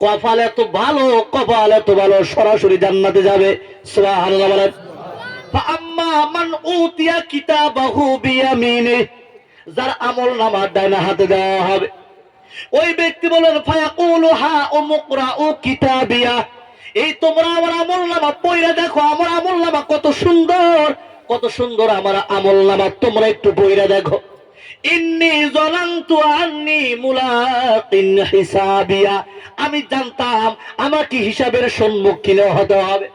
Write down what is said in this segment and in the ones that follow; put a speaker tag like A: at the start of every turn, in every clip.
A: কপাল এত ভালো, কপাল এত ভালো, সরাসরি জান্নাতে যাবে। যার আমল নামা ডাইনা হাতে দেওয়া হবে। ওই ব্যক্তি বলেন কিতাবিয়া। এই তোমরা আমার আমল নামা পইরা দেখো, আমার আমল নামা কত সুন্দর কত সুন্দর আমার আমল নামা তোমরা একটু পইরা দেখো। আমি জানতাম আমাকে হিসাবের সম্মুখীন হতে হবে।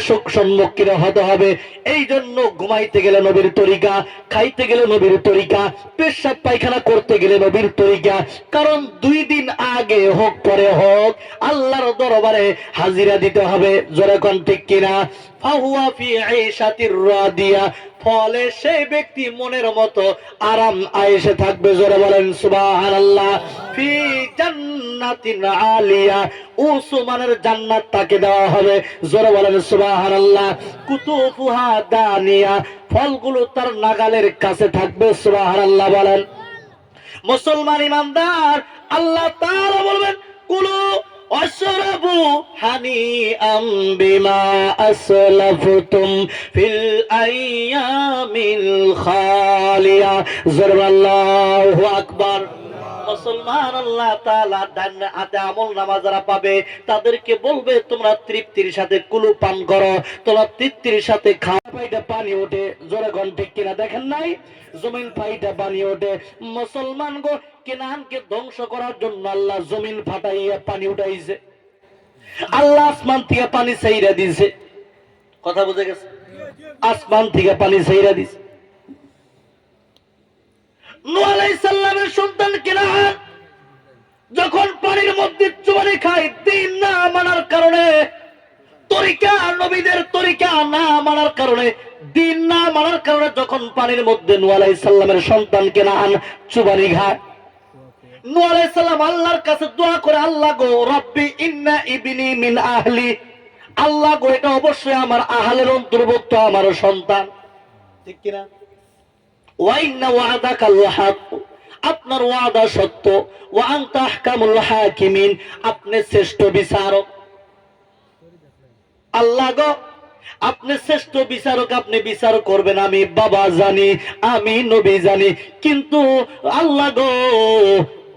A: সম্মুখীন হতে হবে। এই জন্য ঘুমাইতে গেলে নবীর তরিকা, খাইতে গেলে নবীর তরিকা, পেশাব পায়খানা করতে গেলে নবীর তরিকা। কারণ দুই দিন আগে হোক, পরে হোক, আল্লাহর দরবারে হাজিরা দিতে হবে। জোরে কোন ঠিক কিনা? ফাহুয়া ফি ফলে সেই ব্যক্তি মনের মতো আরাম আয়েসে থাকবে, জোরে বলেন, সুবহানাল্লাহ। ফি জান্নাতিন আলিয়া উসমানের জান্নাত তাকে দেওয়া হবে, জোরে বলেন, সুবহানাল্লাহ। কুতুফুহা দানিয়া, ফলগুলো তার নাগালের কাছে থাকবে, সুবহানাল্লাহ বলেন। মুসলমান ইমানদার, আল্লাহ তাআলা বলবেন, কুলু অশরাবু হানিআম বিমা আসলাফতুম ফিল আইয়ামিল খালিয়া জোরাল্লাহু আকবার মুসলমান আল্লাহ তাআলা ডান হাতে আমল নামা যারা পাবে তাদেরকে বলবে তোমরা তৃপ্তির সাথে কুলু পান করো তোমরা তৃপ্তির সাথে খাওয়া পাইটা পানি ওঠে জোরে ঘন ঠিক কিনা দেখেন নাই জমিন পাইটা পানি ওঠে মুসলমান গো কেনানকে ধ্বংস করার জন্য আল্লাহ জমিন ফাটাইয়া পানি উঠাইছে। আল্লাহ আসমান থেকে পানি দিছে। কথা বুঝে গেছে? আসমান থেকে পানি দিছে। সন্তান কেনান যখন পানির মধ্যে চুবানি খায়, দিন না মানার কারণে, তরিকা নবীদের তরিকা না মানার কারণে, দিন না মানার কারণে যখন পানির মধ্যে নূহ আলাইহিস সালামের সন্তান কেনান, চুবানি খায়। আলাইহিস আল্লাহর কাছে দোয়া করে, আল্লাহ গো, রব্বি ইন্না ইবনি মিন আহলি। আল্লাহ গো, এটা অবশ্যই আমার আহলের অন্তর্ভুক্ত আমার সন্তান। ঠিক কিনা? ওয়াইন্না ওয়াদাকাল হক আপনার ওয়াদা সত্য। ওয়া আনতা আহকামুল হাকিমিন। আপনি শ্রেষ্ঠ বিচারক। আল্লাহ গো, আপনি শ্রেষ্ঠ বিচারক, আপনি বিচার করবেন, আমি বাবা জানি, আমি নবী জানি। কিন্তু আল্লাহ গো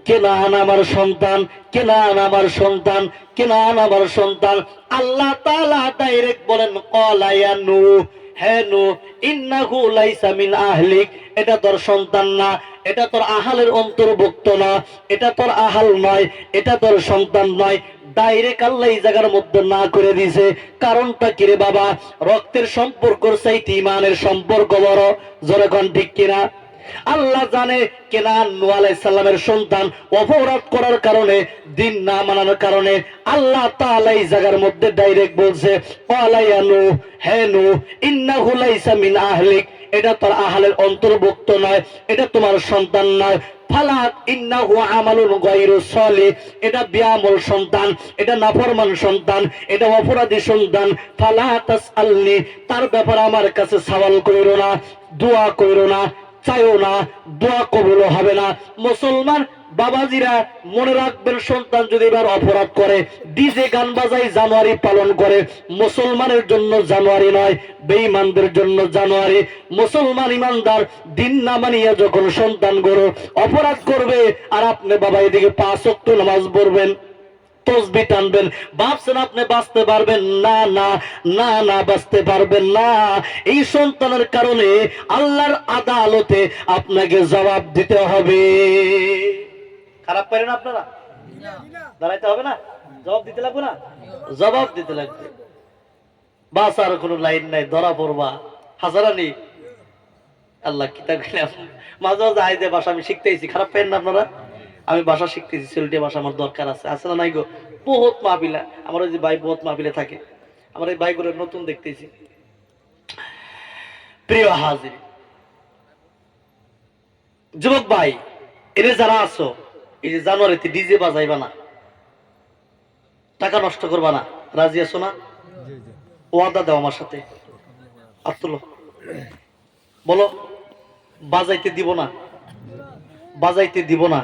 A: কেনান আমার সন্তান? কেনান আমার সন্তান? কেনান আমার সন্তান? আল্লাহ তাআলা ডাইরেক্ট বলেন কলায়া নূহ। হে নূহ, ইন্নাহু লাইসা এটা তোর সন্তান না, এটা তোর আহালের অন্তর্ভুক্ত না, এটা তোর আহাল নয়, এটা তোর সন্তান নয়। ডাইরেক্ট আল্লাহ এই জায়গার মধ্যে না করে দিছে কারণটা কিরে বাবা? রক্তের সম্পর্কর চাইতে ইমানের সম্পর্ক বড়। জোরে ঠিক কিনা? আল্লাহ জানে কেনান নূহ আলাইহিস সালামের সন্তান অপরাধ করার কারণে, দিন না মানানোর কারণে, আল্লাহ তাআলা এই জায়গার মধ্যে ডাইরেক্ট বলছে মিন আহলিক। এটা তোর আহলের অন্তর্ভুক্ত নয়, এটা তোমার সন্তান নয়। এটা বিয়ামল সন্তান, এটা নাফরমান সন্তান, এটা অপরাধী সন্তান। ফালা তাসআলনি তার ব্যাপারে আমার কাছে সওয়াল কইরো না, দোয়া কইরো না। চাইও না, দোয়া কবুল হবে না। মুসলমান বাবাজিরা মনে রাখবেন, সন্তান যদি এবার অপরাধ করে ডিজে গান বাজাই জানুয়ারি পালন করে, মুসলমানের জন্য জানুয়ারি নয়, বেঈমানদের জন্য জানুয়ারি। মুসলমান ইমানদার, দিন না মানিয়া যখন সন্তান গড়ো, অপরাধ করবে, আর আপনি বাবা এদিকে পাঁচ নামাজ পড়বেন। তসবি টানবেন। ভাবছেন আপনি বাঁচতে পারবেন? না না না না, বাঁচতে পারবেন না। এই সন্তানের কারণে আল্লাহর আদালতে আপনাকে জবাব দিতে হবে। খারাপ পারেন আপনারা? দাঁড়াইতে হবে না? জবাব দিতে লাগবে না? জবাব দিতে লাগবে। বাঁচার কোনো লাইন নাই, ধরা পড়বা। হাজারানি আল্লাহ কিতাব মাঝে মাঝে আইদে ভাষা আমি শিখতেছি। খারাপ পাইন না আপনারা? আমি ভাষা শিখতেছি সিলেটি ভাষা আমার দরকার আছে। আছে না নাই গো? বহুত মাহবিলা আমার ওই যে ভাই বহুত মাহবিলে থাকে। আমার এই ভাইগুলো নতুন দেখতেছি। প্রিয় হাজির যুবক ভাই এরে যারা আছো এই যে জানুয়ারিতে ডিজে বাজাইবা না টাকা নষ্ট করবা না রাজি আছো না? ওয়াদা দাও আমার সাথে। আর তুলো। বলো বাজাইতে দিব না? বাজাইতে দিব না?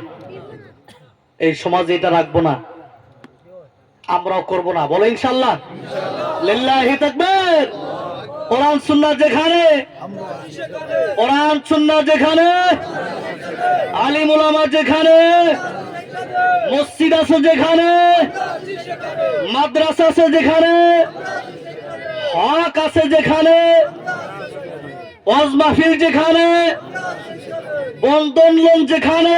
A: এই সমাজে এটা রাখব না। আমরাও করব না। বলো ইনশাল্লাহ। লিল্লাহি তাকবীর। কোরআন, সুন্নাহ যেখানে, কোরআন, সুন্নাহ যেখানে, আলিম উলামা যেখানে, মসজিদ আছে যেখানে, মাদ্রাসা আছে যেখানে, হক আছে যেখানে, ওয়াজ মাহফিল যেখানে, বন্ধন লোন যেখানে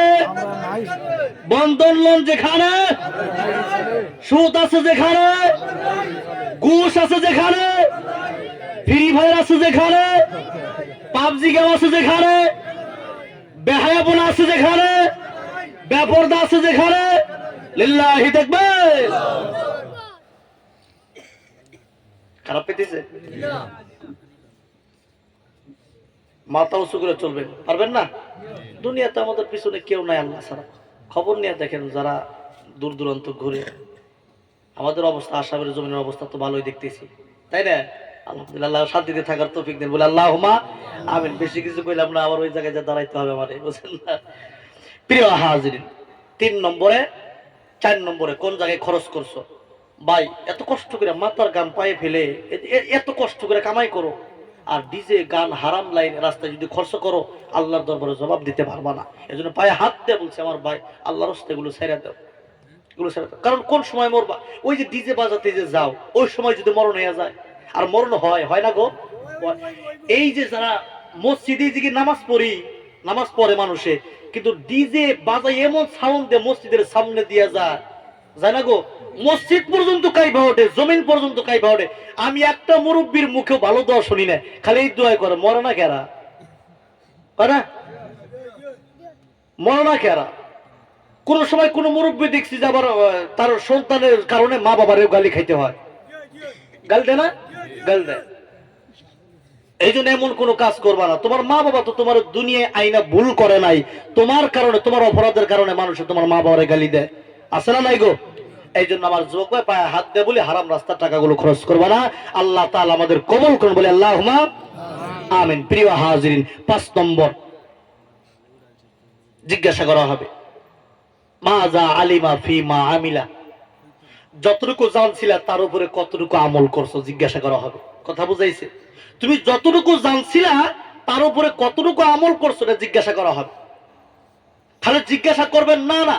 A: বন্ধন লোন যেখানে, সুদ আছে যেখানে, ঘুষ আছে যেখানে, ফ্রি ফায়ার আছে যেখানে, পাবজি গেম আছে যেখানে, বেহায়াপনা আছে যেখানে ব্যাপরদা আছে যেখানে, লিল্লাহি দেখবে খারাপ পেতেছে মাথা উঁচু করে চলবেন পারবেন না? দুনিয়াতে আমাদের পিছনে কেউ নাই, আল্লাহ ছাড়া। খবর নিয়ে দেখেন যারা দূর দূরান্ত ঘুরে। আমাদের অবস্থা আসামের জমিনের অবস্থা তো ভালোই দেখতেছি। তাই না? আলহামদুলিল্লাহ শান্তিতে থাকার তৌফিক দেন বলে আল্লাহ হুমা আমিন। বেশি কিছু কইলাম না, আবার ওই জায়গায় যা দাঁড়াইতে হবে আমার বুঝলেন না? প্রিয় হাজিরিন, তিন নম্বরে, চার নম্বরে কোন জায়গায় খরচ করছ? ভাই, এত কষ্ট করে মাথার গান পায়ে ফেলে এত কষ্ট করে কামাই করো। আর ডিজে গান হারাম লাইন রাস্তায় যদি খরচ করো, আল্লাহর দরবারে জবাব দিতে পারবা না। এজন্য পায়ে হাত দিয়ে বলছে আমার ভাই, আল্লাহর রাস্তায় এগুলো ছেড়ে দাও। এগুলো ছেড়ে দাও। কারণ কোন সময় মরবা? ওই যে ডিজে বাজাতে যে যাও, ওই সময় যদি মরণ হয়ে যায়। আর মরণ হয় হয় না গো। এই যে যারা মসজিদে যে নামাজ পড়ি, নামাজ পড়ে মানুষে, কিন্তু ডিজে বাজায় এমন সাউন্ড দিয়ে মসজিদের সামনে দিয়ে যায়। যায় না গো? মসজিদ পর্যন্ত কাইবা ওঠে, জমিন পর্যন্ত কাইবা ওঠে। আমি একটা মুরব্বীর মুখে ভালো দোয়া শুনি না খালি এই দোয়া করে, মরে না কেরা? না? মরে না কেরা? কোন সময় কোন মুরব্বী দেখছি যে আবার তার সন্তানের কারণে মা বাবারেও গালি খাইতে হয়। গাল দেয় না? গাল দেয়। এই জন্য এমন কোনো কাজ করবা না। তোমার মা বাবা তো তোমার দুনিয়ায় আইনা ভুল করে নাই। তোমার কারণে, তোমার অপরাধের কারণে মানুষ তোমার মা বাবারে গালি দেয়। আছে না নাই গো? এই জন্য আমার যুবক ভাই, পায়ে হাত দেয় বলে, হারাম রাস্তার টাকাগুলো খরচ করবা না। আল্লাহ তাআলা আমাদের কবল করুন বলে আল্লাহ আমিন। প্রিয় হাজিরিন, পাঁচ নম্বর জিজ্ঞাসা করা হবে। মা যা আলিমা ফি মা আমিলা। যতটুকু জানছিলা তার উপরে কতটুকু আমল করছ জিজ্ঞাসা করা হবে। কথা বুঝাইছে? তুমি যতটুকু জানছিলা তার উপরে কতটুকু আমল করছ এটা জিজ্ঞাসা করা হবে। তাহলে জিজ্ঞাসা করবেন না না।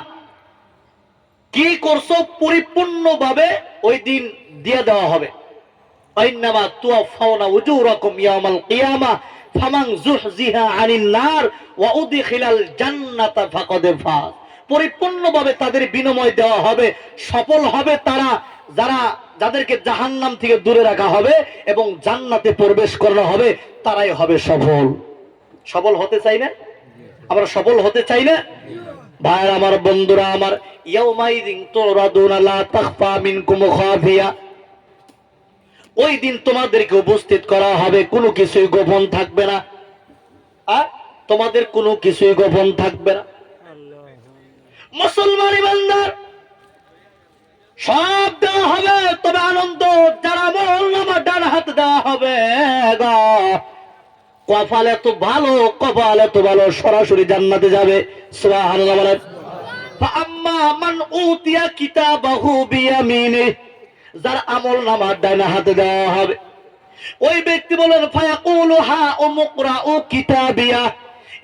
A: কি করছ? পরিপূর্ণভাবে ওই দিন দিয়ে দেওয়া হবে। আইন্নামা তুয়াফাউনা উজুরাকুম ইয়াউমাল কিয়ামা, ফামান যুহজিহা আনিন নার, ওয়া উদখিলাল জান্নাতা ফাকাদ ফাজ। পরিপূর্ণভাবে তাদের বিনিময় দেওয়া হবে, সফল হবে তারা, যারা যাদেরকে জাহান্নাম থেকে দূরে রাখা হবে এবং জান্নাতে প্রবেশ করানো হবে, তারাই হবে সফল। সফল হতে চাই না? আমরা সফল হতে চাই না? ভাইয়ের আমার বন্ধুরা আমার, ইয়াউমাইদিন ওই দিন তোমাদেরকে উপস্থিত করা হবে, কোনো কিছুই গোপন থাকবে না। আর তোমাদের কোনো কিছুই গোপন থাকবে না। মুসলমান সব দেওয়া হবে, তবে আনন্দ, যারা নামা ডান হাত দেওয়া হবে গো। কপাল এত ভালো, কপাল এত ভালো, সরাসরি জান্নাতে যাবে। সুবহানাল্লাহ বলেন। ফাআম্মা মান উতিয়া কিতাবাহু বিয়ামিনে। যার আমল নামার ডাইনা হাতে দেওয়া হবে। ওই ব্যক্তি বলেন, ফায়াকুলু হা উমুকরাউ কিতাবিয়া।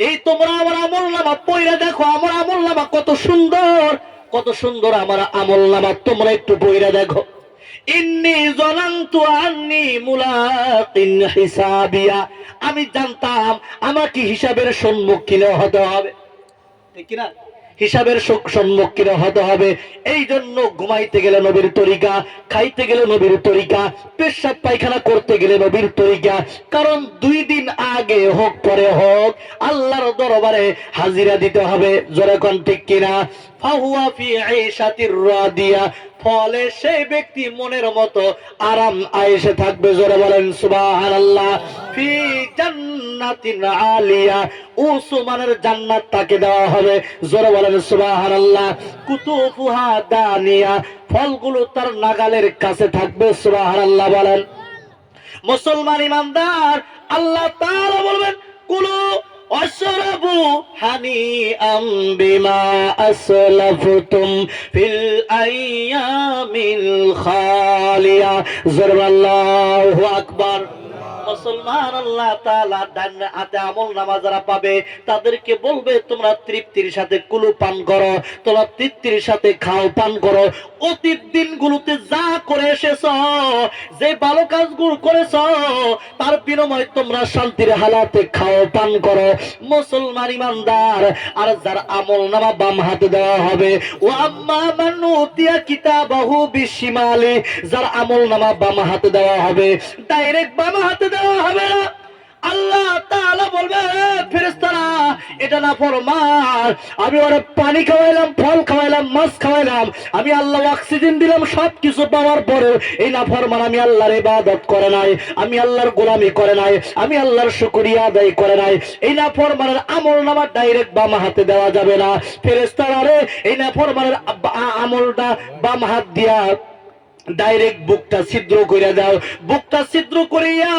A: এই তোমরা আমার আমল নামা পয়রা দেখো, আমার আমল নামা কত সুন্দর কত সুন্দর আমার আমল নামা তোমরা একটু পয়রা দেখো। ইন্নি হিসাবিয়া। আমি জানতাম আমাকে হিসাবের সম্মুখীন হতে হবে। ঠিক কিনা? হিসাবের সুখ সম্মুখীন হতে হবে। এই জন্য ঘুমাইতে গেলে নবীর তরিকা, খাইতে গেলে নবীর তরিকা, পেশাব পায়খানা করতে গেলে নবীর তরিকা। কারণ দুই দিন আগে হোক, পরে হোক, আল্লাহর দরবারে হাজিরা দিতে হবে। জোরে কোন ঠিক কিনা? ফাহুয়া ফি আইশাতির রাদিয়া। ফলে সেই ব্যক্তি মনের মতো আরাম আয়েসে থাকবে। জোরে বলেন, সুবহানাল্লাহ। ফি জান্নাতিন আলিয়া। উসমানের জান্নাত তাকে দেওয়া হবে। জোরে বলেন তার নাগালের কাছে থাকবে, সুবহানাল্লাহ বলেন। মুসলমান ইমানদার, আল্লাহ তাআলা বলবেন অশরাবু হানি খালিয়া। জোরাল্লাহু আকবার। মুসলমান আল্লাহ তাআলা ডান হাতে আমল নামা যারা পাবে। তাদেরকে বলবে, তোমরা তৃপ্তির সাথে কুলু পান করো, তোমরা তৃপ্তির সাথে খাও, পান করো। অতীত দিনগুলোতে যা করে এসেছ, যে ভালো কাজগুলো করেছ, তার বিনিময়ে তোমরা শান্তির হালাতে খাও, পান করো। মুসলমান ইমানদার, আর যার আমল নামা বাম হাতে দেওয়া হবে, ও আম্মা মানু তিয়া কিতাবাহু বিশিমালি, যার আমল নামা বাম হাতে দেওয়া হবে। ডাইরেক্ট বাম হাতে দেওয়া হবে। না আল্লাহ তাআলা বলবে ফেরেশতারা, এটা না ফরমান। আমি ওরে পানি খাওয়াইলাম, ফল খাওয়াইলাম, মাছ খাওয়াইলাম। আমি আল্লাহ অক্সিজেন দিলাম সব কিছু পাওয়ার পরে এই না ফরমান আমি আল্লাহর ইবাদত করে নাই, আমি আল্লাহর গোলামি করে নাই, আমি আল্লাহর শুকরিয়া আদায় করে নাই। এই না ফরমানের আমল নামা ডাইরেক্ট বাম হাতে দেওয়া যাবে না। ফেরেশতারা রে, এই না ফরমানের আমলটা বাম হাত দিয়া ডাইরেক্ট বুকটা ছিদ্র করে দাও। বুকটা ছিদ্র করিয়া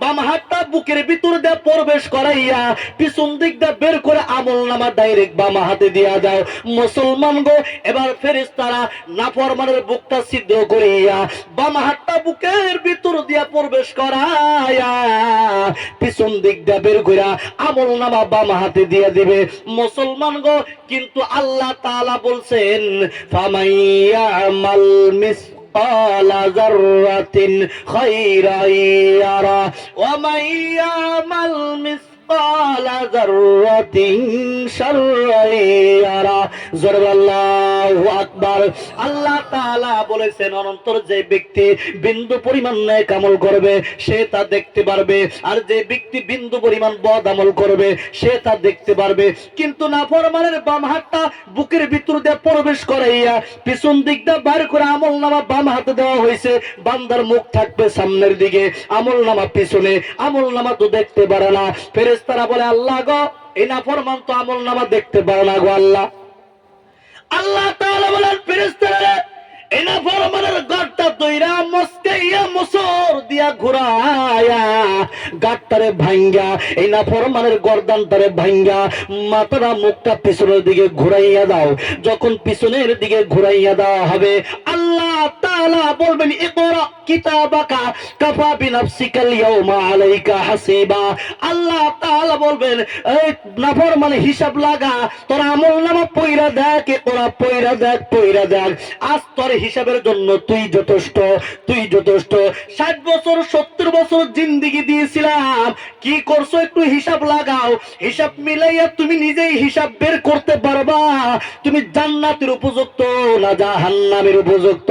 A: বাম হাতটা বুকের ভিতর দিয়ে প্রবেশ করাইয়া পিছন দিক দিয়ে বের করে আমল নামা ডাইরেক্ট বাম হাতে দিয়া দাও। মুসলমান গো, এবার ফেরেশতারা নাফরমানের বুকটা ছিদ্র করিয়া বাম হাতটা বুকের ভিতর দিয়া প্রবেশ করাইয়া পিছন দিক দিয়ে বের করে আমল নামা বাম হাতে দিয়ে দিবে। মুসলমান গো, কিন্তু আল্লাহ তাআলা বলছেন ফামাইয়া আমাল মিস مثقال ذرة خيرا يرى. ومن يعمل مثقال ذرة شرا يرى. কিন্তু বুকের ভিতর দিয়ে প্রবেশ করাইয়া পিছন দিক দিয়ে বার করে আমল নামা বাম হাতে দেওয়া হয়েছে। বান্দার মুখ থাকবে সামনের দিকে, আমল নামা পিছনে, আমল নামা তো দেখতে পারে না। ফেরেশতারা বলে, আল্লাহ গো, এই না ফরমান তো আমল নামা দেখতে পারে না গো আল্লাহ। আল্লাহ তাআলা বলেন ফেরেশতারা দিকে ঘুরাইয়া দাও। যখন পিছনের দিকে ঘুরাইয়া দেওয়া হবে, আল্লাহ বলবেন, ইকরা আল্লাহ বলবেন, এই নাফরমান হিসাব লাগা, তোর আমল নামা পয়রা দেখ ওরা পয়রা দেখ পয়রা দেখ। আজ তোর হিসাবের জন্য তুই যথেষ্ট তুই যথেষ্ট। ষাট বছর, সত্তর বছর জিন্দিগি দিয়েছিলাম। কি করছ একটু হিসাব লাগাও। হিসাব মিলাইয়া তুমি নিজেই হিসাব বের করতে পারবা। তুমি জান্নাতের উপযুক্ত, না জাহান্নামের উপযুক্ত।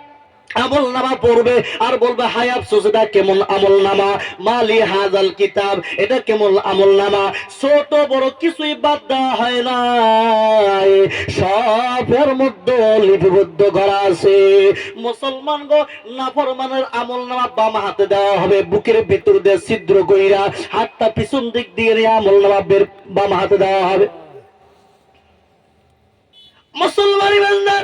A: আমল নামা পড়বে আর বলবে হাই আফসোস, এটা কেমন আমল নামা? মালি হাজাল কিতাব, এটা কেমন আমল নামা? ছোট, বড় কিছুই বাদ দেওয়া হয় না সবের মধ্যে লিপিবদ্ধ করা আছে। মুসলমান গো, নাফরমানের আমল নামা বাম হাতে দেওয়া হবে, বুকের ভেতর দিয়ে ছিদ্র কইরা হাতটা পিছন দিক দিয়ে আমল নামা বের বাম হাতে দেওয়া হবে। মুসলমান ইমানদার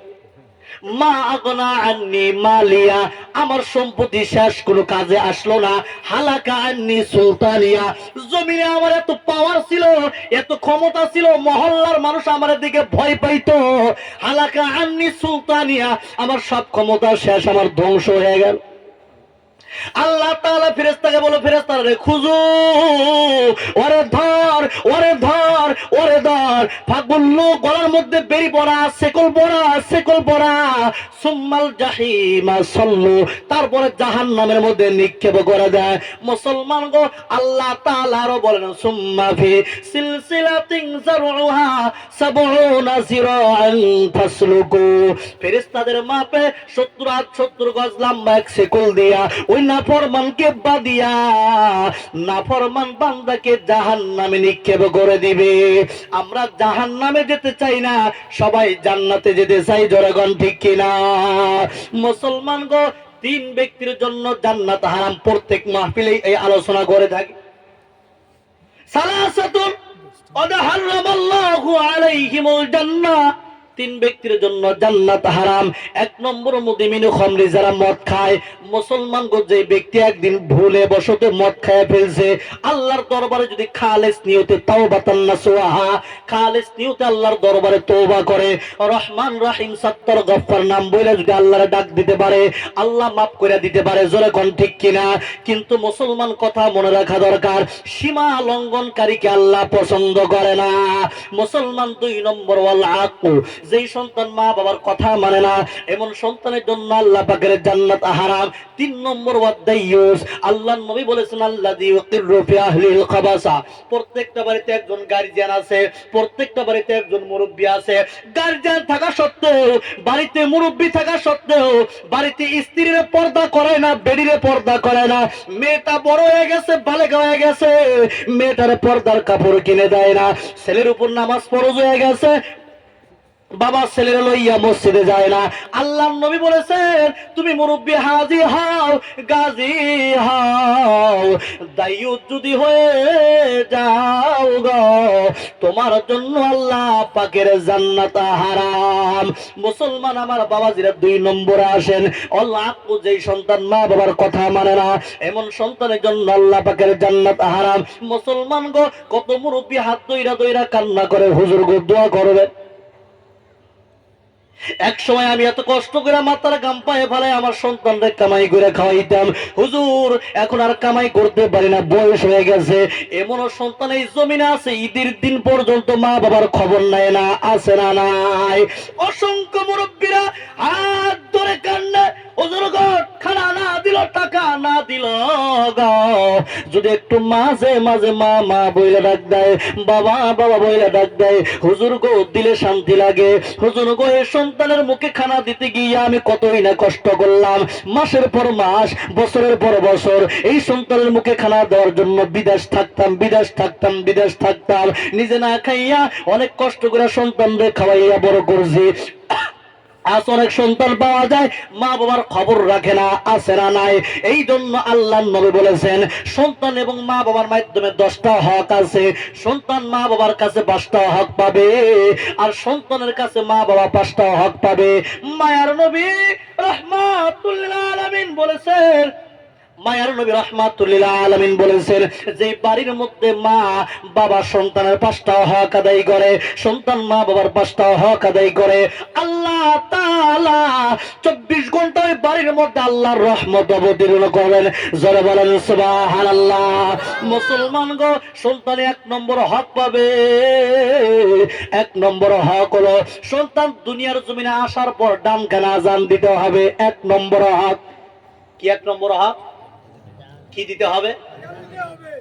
A: মা আগনা আন্নি মালিয়া, আমার সম্পত্তি শেষ, কোনো কাজে আসলো না। হালাকা আন্নি সুলতানিয়া, জমিনে আমার এত পাওয়ার ছিল, এত ক্ষমতা ছিল, মহল্লার মানুষ আমার দিকে ভয় পাইতো। হালাকা আন্নি সুলতানিয়া, আমার সব ক্ষমতা শেষ, আমার ধ্বংস হয়ে গেল। আল্লাহ তাআলা ফেরেশতাকে বলো, ফেরেশতারা রে খুঁজু ওরে ধর ওরে ধর ওরে ধর, ফাগুল্লু গলার মধ্যে বেরি পড়া সেকল পড়া সেকল পড়া সুম্মাল জাহিমা, সল্লু, তারপরে জাহান্নামের মধ্যে নিক্ষেপ করে দেয়। মুসলমান গো, আল্লাহ আরও বলেন, সুম্মা ফি সিলসিলাতিন জারউহা সাবউনা জিরাআন ফাসলুকু। ফেরেশতাদের মাপে 70 হাত 70 গজ লম্বা এক সেকল দিয়া ওই নাফরমানকে বাদিয়া নাফরমান বান্দাকে জাহান নামে নিক্ষেপ করে দিবে। আমরা জাহান নামে যেতে চাই না, সবাই জান্নাতে যেতে চাই ঠিক কিনা? মুসলমান গো, তিন ব্যক্তির জন্য জান্নাত হারাম, প্রত্যেক মাহফিলে এই আলোচনা করে থাকি। সালাসাতুন আলাইহিমুল জান্নাহ। তিন ব্যক্তির জন্য জান্নাত হারাম। এক নম্বর মুদিমিন খমরি যারা মদ খায়। মুসলমান যে ব্যক্তি একদিন ভুলে বসতে মদ খায় ফেলছে, আল্লাহর দরবারে যদি খালেস নিয়তে তাওবাতান নাসুহা খালেস নিয়তে আল্লাহর দরবারে তওবা করে। রহমান রহিম সত্তর গফফার নাম বলে যদি আল্লাহর ডাক দিতে পারে, আল্লাহ মাফ করে দিতে পারে, জোরে কোন ঠিক কিনা? কিন্তু মুসলমান কথা মনে রাখা দরকার, সীমা লঙ্ঘনকারীকে আল্লাহ পছন্দ করে না। মুসলমান দুই নম্বর, ওয়াল আকু। যেই সন্তান মা বাবার কথা মানে না, এমন সন্তানের জন্য আল্লাহ পাকের জান্নাত হারাম তিন নম্বর ওয়াদাইয়ুস আল্লাহ নবী বলেছেন, আল্লাযী ইউকিরু ফি আহলিল খাবাসা। প্রত্যেকটা বাড়িতে একজন গার্জিয়ান আছে, প্রত্যেকটা বাড়িতে একজন মুরব্বি আছে। গার্জিয়ান থাকা সত্ত্বেও, বাড়িতে মুরব্বি থাকা সত্ত্বেও, বাড়িতে স্ত্রীর পর্দা করে না, বেডিরে পর্দা করে না। মেয়েটা বড় হয়ে গেছে, বালেকা হয়ে গেছে, মেয়েটার পর্দার কাপড় কিনে দেয় না। ছেলের উপর নামাজ ফরজ হয়ে গেছে বাবা ছেলের লইয়া মসজিদে যায় না। আল্লাহ নবী বলেছেন, তুমি মুরব্বী হাজি হও, গাজী হও। দায়ুত যদি হয়ে যাও গো, তোমার জন্য আল্লাহ পাকের জান্নাত হারাম। মুসলমান আমার বাবাজিরা দুই নম্বরে আসেন। আল্লাহ আপু যেই সন্তান মা বাবার কথা মানে না, এমন সন্তানের জন্য আল্লাহ পাকের জান্নাত হারাম। মুসলমান গো, কত মুরব্বী হাত দইরা দইরা কান্না করে, হুজুর গো, দোয়া করবে। এক সময় আমি এত কষ্ট করে মাতার গাম পায়ে ফেলায় আমার সন্তানদের কামাই করে খাওয়াইতাম। হুজুর, এখন আর কামাই করতে পারি না, বয়স হয়ে গেছে। এমনও সন্তান এই জমিনে আছে, ঈদের দিন পর্যন্ত মা বাবার খবর নেয় না, আছে না নাই। অসংখ্য মুরব্বীরা হাত ধরে কান্না হুজুর গো খানা না দিল, টাকা না দিল যদি একটু মাঝে মাঝে মা মা বইলে ডাক দেয়, বাবা বাবা বইলে ডাক দেয়, হুজুর গো, দিলে শান্তি লাগে। হুজুর গো এই সন্তানের মুখে খানা দিতে গিয়ে আমি কতই না কষ্ট করলাম। মাসের পর মাস, বছরের পর বছর, এই সন্তানের মুখে খানা দেওয়ার জন্য বিদেশ থাকতাম বিদেশ থাকতাম বিদেশ থাকতাম। নিজে না খাইয়া অনেক কষ্ট করে সন্তানদের খাওয়াইয়া বড় করছি। আজ অনেক সন্তান পাওয়া যায়, মা বাবার খবর রাখে না, আসে না নাই। এই জন্য আল্লাহ নবী বলেছেন, সন্তান এবং মা বাবার মাধ্যমে দশটা হক আছে। সন্তান মা বাবার কাছে পাঁচটা হক পাবে, আর সন্তানের কাছে মা বাবা পাঁচটা হক পাবে। মায়ার নবী রহমাতুল্লাহ আলামিন বলেছেন মায়ার নবী রহমাতুল্লিল আলামিন বলেছেন, যে বাড়ির মধ্যে মা বাবা সন্তানের পাঁচটা হক আদায় করে, সন্তান মা বাবার পাঁচটা হক আদায় করে, আল্লাহ চব্বিশ ঘন্টায় বাড়ির মধ্যে আল্লাহর রহমত অবতীর্ণ জোরে বলেন, সুবহানাল্লাহ। মুসলমান গো, সন্তান এক নম্বর হক পাবে। এক নম্বর হক হলো, সন্তান দুনিয়ার জমিনে আসার পর ডান কানে আজান দিতে হবে। এক নম্বর হক। কি এক নম্বর হক? কি দিতে হবে?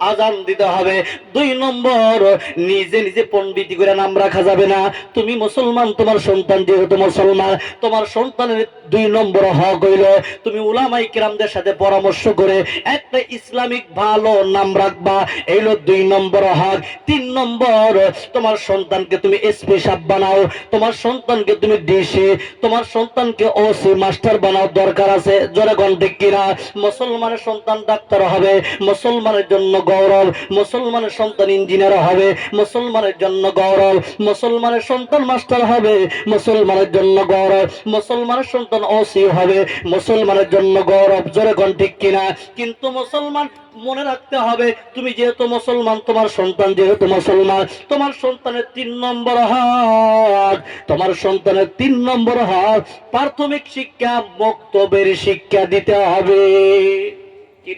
A: আজান দিতে হবে। দুই নম্বর, নিজে নিজে পণ্ডিতি করে নাম রাখা যাবে না। তুমি মুসলমান, তোমার সন্তান যেহেতু মুসলমান, তোমার সন্তানের দুই নম্বর হক হইল তুমি উলামাই কিরামদের সাথে পরামর্শ করে একটা ইসলামিক ভালো নাম রাখবা। এই দুই নম্বর হক। তিন নম্বর, তোমার সন্তানকে তুমি এসপি বানাও। তোমার সন্তানকে তুমি ডিসি তোমার সন্তানকে ওসি, মাস্টার বানাও দরকার আছে। জোরে গন্ডে কিনা মুসলমানের সন্তান ডাক্তার হবে। মুসলমানের জন্য গৌরব। মুসলমানের সন্তান ইঞ্জিনিয়ার হবে, মুসলমানের জন্য গৌরব। মুসলমানের সন্তান মাস্টার হবে, মুসলমানের জন্য গৌরব। মুসলমানের সন্তান ওসি হবে, মুসলমানের জন্য গৌরব। জোরে গণ ঠিক কিনা? কিন্তু মুসলমান মনে রাখতে হবে, তুমি যেহেতু মুসলমান, তোমার সন্তান যেহেতু মুসলমান, তোমার সন্তানের তিন নম্বর হক তোমার সন্তানের তিন নম্বর হক প্রাথমিক শিক্ষা, বক্তব্যের শিক্ষা দিতে হবে।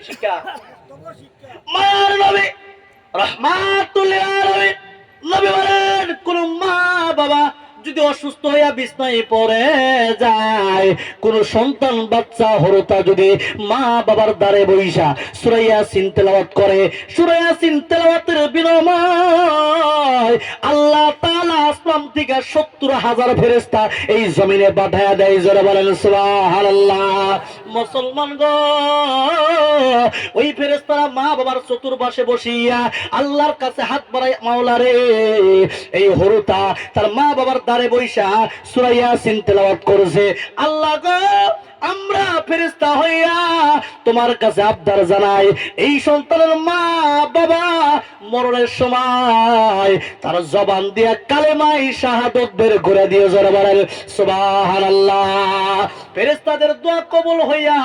A: শিক্ষা? মায়ের নবী রহমাতুল আলামিন নবী বলেন কোন মা বাবা যদি অসুস্থ হইয়া বিছনায় পড়ে যায়, কোন সন্তান, বাচ্চা, হরতা যদি মা বাবার দ্বারে বইসা সুরাইয়া সিন তেলাওয়াত করে। সুরাইয়া সিন তেলাওয়াতের বিনিময় আল্লাহ তাআলা আসমান থেকে সত্তর হাজার ফেরেস্তা এই জমিনে পাঠায়া দেয়। জোরে বলেন, সুবহানাল্লাহ। মুসলমান গো, ওই ফেরেস্তারা মা বাবার চতুর্পাশে বসিয়া আল্লাহর কাছে হাত বাড়াই মাওলা রে, এই হরুতা তার মা বাবার দ্বারে বৈশা সুরাইয়া সিন তেলাওয়াত করেছে। আল্লাহ গো আমরা ফেরেস্তা হইয়া তোমার কাছে আবদার জানাই, এই সন্তানের মা বাবা মরণের সময় তার জবান দিয়া কালেমাই শাহাদত বের করে দিয়ে জোরে বলেন, সুবহানাল্লাহ। ফেরেস্তাদের দোয়া কবুল হইয়া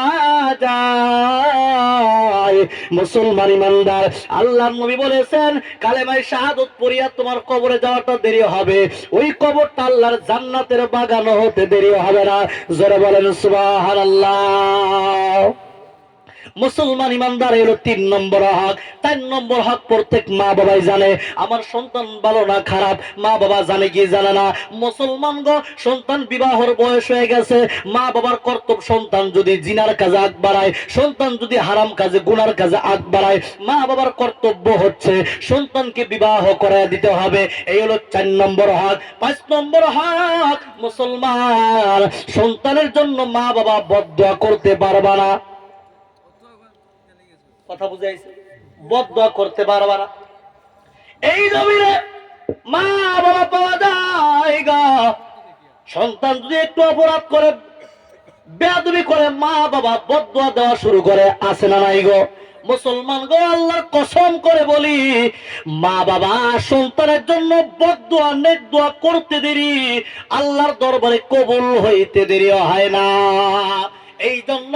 A: যায়। মুসলমান ইমানদার, আল্লাহর নবী বলেছেন, কালেমাই শাহাদত পড়িয়া তোমার কবরে যাওয়াটা দেরি হবে। ওই কবরটা আল্লাহর জান্নাতের বাগানো হতে দেরি হবে না। জোরে বলেন সুবহানাল্লাহ। মুসলমান ইমানদার এলো তিন নম্বর হক। তিন নম্বর হক প্রত্যেক মা বাবাই জানে। আমার সন্তান ভালো না খারাপ, মা বাবা জানে কি জানে না। মুসলমান গো, সন্তান বিবাহর বয়স হয়ে গেছে। মা বাবার কর্তব্য সন্তান যদি জিনার কাজে আগ বাড়ায়, সন্তান যদি হারাম কাজে, গুনার কাজে আগ বাড়ায়, মা বাবার কর্তব্য হচ্ছে সন্তানকে বিবাহ করায় দিতে হবে। এই হলো চার নম্বর হক। পাঁচ নম্বর হক মুসলমান। সন্তানের জন্য মা বাবা বদয়া করতে পারবা না। কথা বুঝাইছে। বদয়া করতে পারবা না। এই জমিনে মা বাবা পাওয়া যায় গা। সন্তান যদি একটু অপরাধ করে, বেয়াদবি করে মা বাবা বদয়া দেওয়া শুরু করে আসে না নাই গো? মুসলমান গো, আল্লাহর কসম করে বলি মা বাবা সন্তানের জন্য বদয়া নেক দোয়া করতে দেরি, আল্লাহর দরবারে কবুল হইতে দেরি হয় না। এই জন্য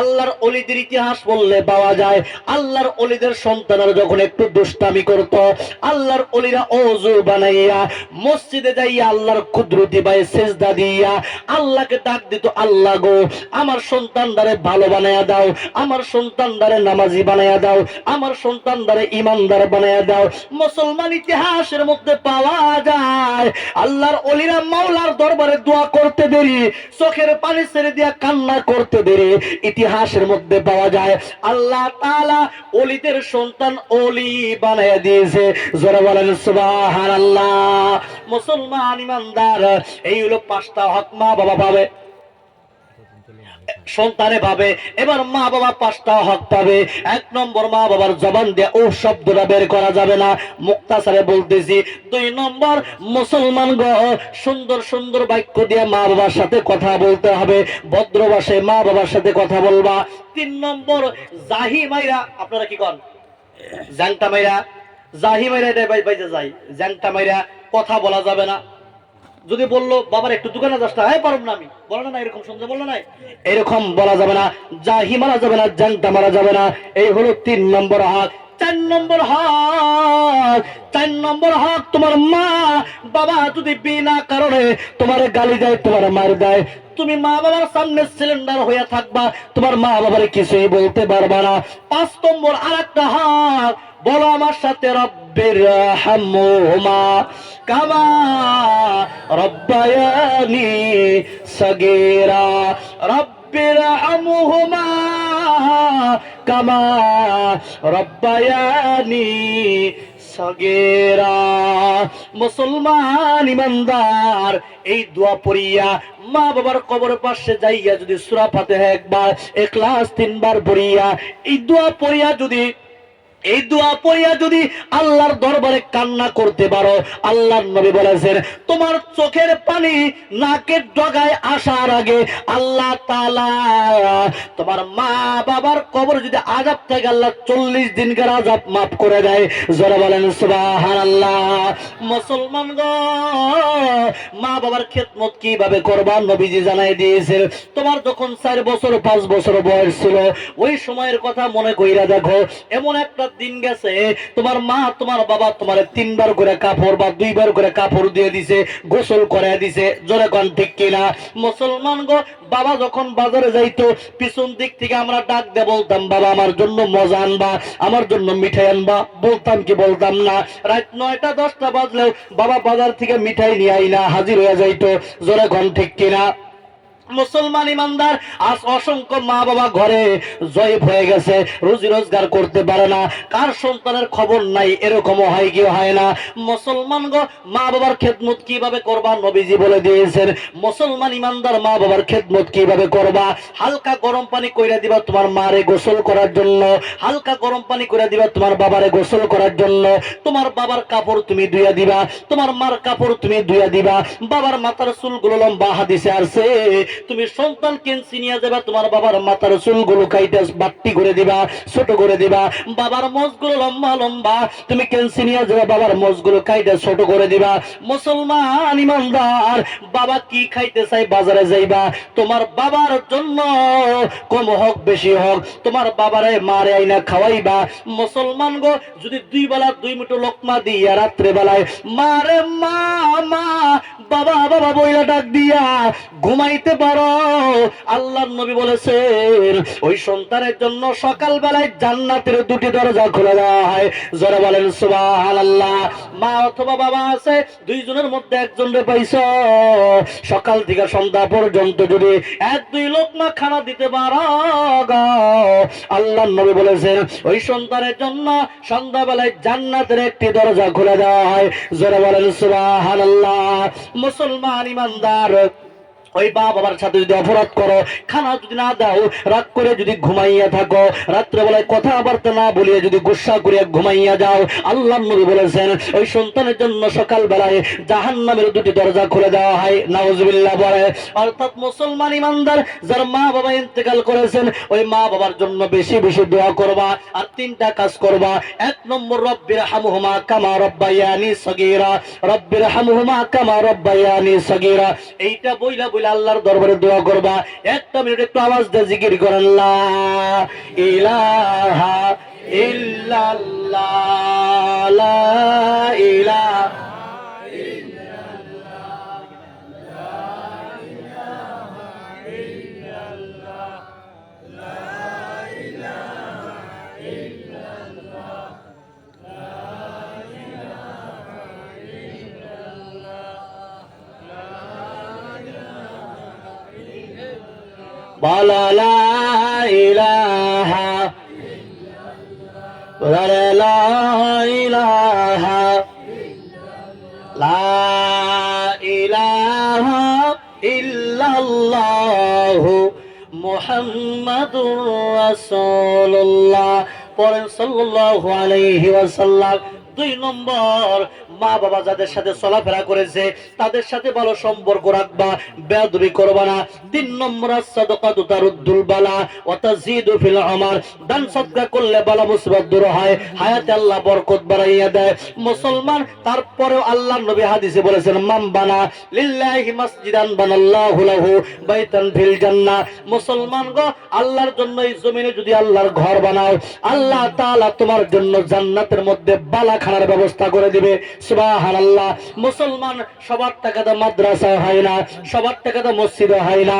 A: আল্লাহর অলিদের ইতিহাস বললে পাওয়া যায়, আল্লাহর অলিদের সন্তানেরা যখন একটু দুষ্টামি করত, আল্লাহর অলিরা অজু বানাইয়া, মসজিদে যাইয়া আল্লাহর কুদরতি বাই সেজদা দিয়া, আল্লাহকে ডাক দিত, আল্লাহ গো, আমার সন্তান দ্বারে ভালো বানায়া দাও, আমার সন্তান দ্বারে নামাজি বানায়া দাও, আমার সন্তান দ্বারে ইমানদার বানায়া দাও। মুসলমান ইতিহাসের মধ্যে পাওয়া যায়, আল্লাহর অলিরা মাওলার দরবারে দোয়া করতে দেরি, চোখের পানি ছেড়ে দিয়া কান্না করতে দেরি ইতিহাসের মধ্যে পাওয়া যায়। আল্লাহ তাআলা অলিদের সন্তান অলি বানায় দিয়েছে। জোরে বলেন, সুবহানাল্লাহ। মুসলমান ইমানদার, এই হলো পাঁচটা হক মা বাবা পাবে। সন্তানে পাবে এবার মা বাবা পাঁচটা হক পাবে। এক নম্বর মা বাবার জবান দিয়ে ও শব্দটা বের করা যাবে না। মুক্তাসারে বলতেছি, দুই নম্বর, মুসলমান গ সুন্দর সুন্দর বাক্য দিয়ে মা বাবার সাথে কথা বলতে হবে। ভদ্র ভাষায় মা বাবার সাথে কথা বলবা। তিন নম্বর, জাহি মাইরা, আপনারা কি কন? জাংটা মাইরা। জাহি মাইরা যাই। জাংটা মাইরা, কথা বলা যাবে না। যদি বলল, বাবার একটু দোকানে যাস না হ্যাঁ পারব না আমি। বলো না এরকম সমঝে বলল না এরকম বলা যাবে না। জাহি মারা যাবে না জানটা মারা যাবে না। এই হলো তিন নম্বর হাত। চার নম্বর হক চার নম্বর হক তোমার মা। বাবা যদি বিনা কারণে তোমার গালি দেয়, তোমার মার দেয় তুমি মা বাবার সামনে সিলিন্ডার হয়ে থাকবা, তোমার মা বাবার কিছুই বলতে পারবা না। পাঁচ নম্বর আর একটা হক বলো আমার সাথে রব্বের হামুমা কামা রব্বায়ানি সগীরা। রব্বির হামুহুমা কামা রব্বায়ানি সগেরা। মুসলমান ইমানদার, এই দোয়া পড়িয়া মা বাবার কবর পাশে যাইয়া যদি সুরা পাতে একবার এক্লাস তিনবার পড়িয়া, এই দোয়া পড়িয়া যদি এই দোয়া পড়িয়া যদি আল্লাহর দরবারে কান্না করতে পারো, আল্লাহর নবী বলেছেন, তোমার চোখের পানি নাকের ডগায় আসার আগে আল্লাহ তোমার মা বাবার কবর যদি আজাব থেকে আল্লাহ চল্লিশ দিনকার আজাব মাফ করে দেয়। জোরে বলেন, সুবহানাল্লাহ। মুসলমান গো মা বাবার খেদমত কীভাবে করবা? নবীজি জানাই দিয়েছে তোমার যখন চার বছর, পাঁচ বছর বয়স ছিল, ওই সময়ের কথা মনে কইরা দেখো, এমন একটা দিন গেছে, তোমার মা, তোমার বাবা তোমার তিনবার করে কাপড় বা দুইবার করে কাপড় দিয়ে দিছে, গোসল করে দিছে, জোরে কন ঠিক কিনা? মুসলমান গো, বাবা যখন বাজারে যাইতো, পিছন দিক থেকে আমরা ডাক দিয়ে বলতাম, বাবা, আমার জন্য মজা আনবা, আমার জন্য মিঠাই আনবা। বলতাম কি বলতাম না। রাত নয়টা, দশটা বাজলেও বাবা বাজার থেকে মিঠাই নিয়ে আইনা হাজির হয়ে যাইতো, জোরে কন ঠিক কিনা? মুসলমান ইমানদার, আজ অসংখ্য মা বাবা ঘরে জয়ীব হয়ে গেছে, রুজি রোজগার করতে পারে না, কার সন্তানের খবর নাই, এরকমও হয় কি হয় না? মুসলমান গো মা বাবার খেদমত কীভাবে করবা? নবীজি বলে দিয়েছেন, মুসলমান ইমানদার মা বাবার খেদমত কীভাবে করবা? হালকা গরম পানি কইরা দিবা তোমার মারে গোসল করার জন্য, হালকা গরম পানি কইরা দিবা তোমার বাবারে গোসল করার জন্য, তোমার বাবার কাপড় তুমি ধুইয়া দিবা, তোমার মার কাপড় তুমি ধুইয়া দিবা, বাবার মাথার চুলগুলো লম্বা হাদিসে আসছে তুমি সন্তান কেনসি নিয়ে যাবা, তোমার বাবার মাথার চুলগুলো কাইটে বাট্টি করে দিবা, ছোট করে দিবা, বাবার মোজগুলো লম্বা লম্বা। তুমি কেনসি নিয়ে যাবা, বাবার মোজগুলো কাইটে ছোট করে দিবা? মুসলমান ইমানদার, বাবা কি খাইতে চাই বাজারে যাইবা? তোমার বাবার জন্য কম হোক, বেশি হোক। তোমার বাবারে মারে আইনা খাওয়াইবা। মুসলমান গো, যদি দুই বেলা দুই মুঠো লোকমা দিয়া রাত্রে বেলায় মারে মা মা, বাবা বাবা বইলা ডাক দিয়া ঘুমাইতে পারো আল্লাহর নবী বলেছেন ওই সন্তানের জন্য সকাল বেলায় জান্নাতের দুটি দরজা খুলে হয় জোরে বলেন সুবহানাল্লাহ। মা অথবা বাবা আছে দুইজনের মধ্যে পাইছ। সকাল থেকে সন্ধ্যা পর্যন্ত যদি এক দুই লোকমা খানা দিতে পারো গো, আল্লাহর নবী বলেছেন ওই সন্তানের জন্য সন্ধ্যাবেলায় জান্নাতের একটি দরজা খুলে দেওয়া হয় জোরে বলেন সুবহানাল্লাহ। মুসলমান ইমানদার ওই মা বাবার সাথে যদি অপরাধ করো, খানা যদি না দাও রাত করে যদি ঘুমাইয়া থাকো, রাত্রেবেলায় কথাবার্তা না বলিয়ে যদি গুসা করিয়া ঘুমাইয়া যাও, আল্লাহ নবী বলেছেন, ওই সন্তানের জন্য সকাল বেলায় জাহান নামের দুটি দরজা খুলে দেওয়া হয়। নাউজুবিল্লাহ বলে, অর্থাৎ মুসলমান ইমানদার যার মা বাবা ইন্তেকাল করেছেন, ওই মা বাবার জন্য বেশি বেশি দোয়া করবা আর তিনটা কাজ করবা। এক নম্বর, রব্বির হামুহুমা কামা রব্বায়ানি সগীরা। রব্বির হামুহুমা কামা রব্বায়ানি সগীরা। এইটা বইলা বইলা আল্লাহর দরবারে দোয়া করবা। একটা মিনিট একটু আওয়াজ দিয়ে জিকির করেন লা ইলাহা ইলাহা বলা লা ইলাহা ইলাহা লা ইলাহা ইল্লাল্লাহু মুহাম্মাদুর রাসূলুল্লাহ। পড়েন সাল্লাল্লাহু আলাইহি ওয়াসাল্লাম। দুই নম্বর মা বাবা যাদের সাথে চলাফেরা করেছে, তাদের সাথে ভালো সম্পর্ক রাখবা, বেয়াদবি করবা না। তিন নম্বর ফিল আমার। দান সদকা করলে বালা মুসিবত দূর হয়, হায়াতে আল্লাহ বরকত বাড়াইয়া দেয়। মুসলমান, তারপরেও আল্লাহর নবী হাদিসে বলেছেন মাম বানা লিল্লাহি মাসজিদান বানাল্লাহু লাহু বাইতান ফিল জান্নাহ। মুসলমান গো, আল্লাহর জন্য এই জমিনে যদি আল্লাহর ঘর বানাও, আল্লাহ তাআলা তোমার জন্য জান্নাতের মধ্যে বালাখানার ব্যবস্থা করে দিবে। সুবহানাল্লাহ। মুসলমান সবার টাকাতে মাদ্রাসা হয় না, সবার টাকাতে মসজিদ হয় না,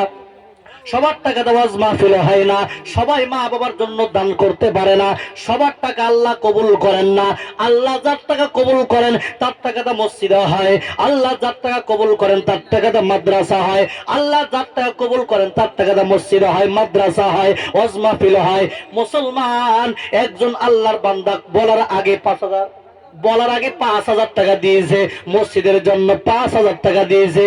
A: সবার টাকা দেওয়াজ মাহফিল হয় না, সবাই মা বাবার জন্য দান করতে পারে না, সবার টাকা আল্লাহ কবুল করেন না, আল্লাহ যার টাকা কবুল করেন, তার টাকাটা মসজিদে হয়, আল্লাহ যার টাকা কবুল করেন, তার টাকাটা মাদ্রাসা হয়, আল্লাহ যার টাকা কবুল করেন, তার টাকাটা মসজিদে হয়, মাদ্রাসা হয়, ওয়াজ মাহফিল হয়, মুসলমান একজন আল্লাহর বান্দা বলার আগে পাঁচ হাজার বলার আগে পাঁচ হাজার টাকা দিয়েছে মসজিদের জন্য পাঁচ হাজার টাকা দিয়েছে।